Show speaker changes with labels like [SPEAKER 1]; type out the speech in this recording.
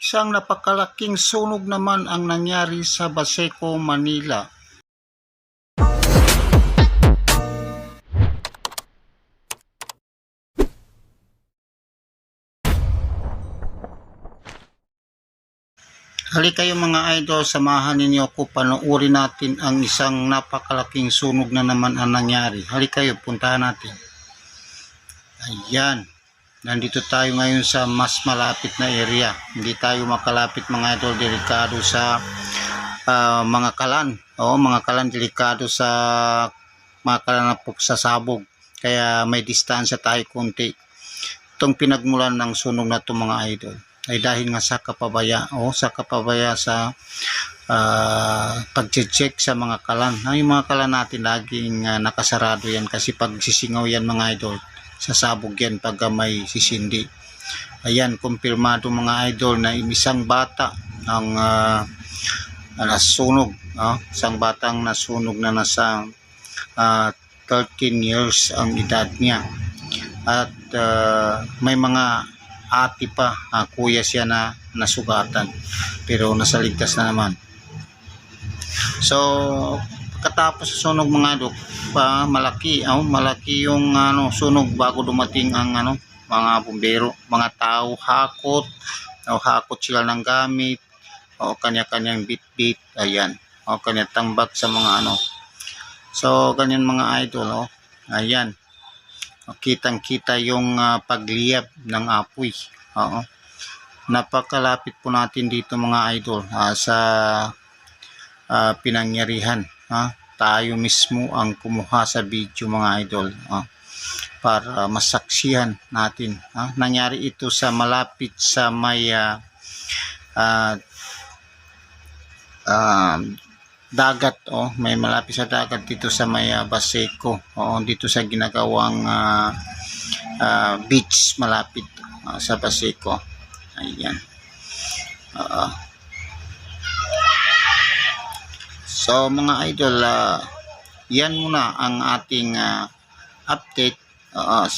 [SPEAKER 1] Isang napakalaking sunog naman ang nangyari sa Baseco, Manila. Hali kayo mga idol, samahan ninyo ako panoorin natin ang isang napakalaking sunog na naman ang nangyari. Hali kayo, puntahan natin. Ayan. Nandito tayo ngayon sa mas malapit na area. Hindi tayo makalapit mga idol, delikado sa ah, mga kalan. Oo, mga kalan delikado sa mga kalan sa sabog. Kaya may distansya tayo konti. Itong pinagmulan ng sunog na to mga idol ay dahil nga sa kapabaya o sa kapabaya sa uh, pag-check sa mga kalan. Ang mga kalan natin laging ah, nakasarado yan kasi pag sisingaw yan mga idol, sasabog yan pag ah, may sisindi. Ayan, kumpirmado mga idol na isang bata ang ah, nasunog. ah, isang batang nasunog na nasa ah, 13 years ang edad niya. At ah, may mga ati pa, ah, kuya siya na nasugatan. Pero nasaligtas na naman. So, pagkatapos sa sunog mga dok, pa malaki, oh, malaki yung ano, sunog bago dumating ang ano, mga bumbero, mga tao hakot, o hakot sila ng gamit, o kanya-kanyang bit-bit, ayan, o kanya tambak sa mga ano. So, ganyan mga idol, oh, ayan, kitang-kita yung ah, pagliyab ng apoy. Oo. Napakalapit po natin dito mga idol ah, sa ah, pinangyarihan. Ha? Tayo mismo ang kumuha sa video mga idol. ah, para masaksihan natin. ha? Nangyari ito sa malapit sa may ah, ah, ah, dagat oh may malapit sa dagat dito sa may ah, Baseco oh dito sa ginagawang ah, ah, beach malapit ah, sa Baseco ayan Oo. So mga idol ah, yan muna ang ating ah, update so,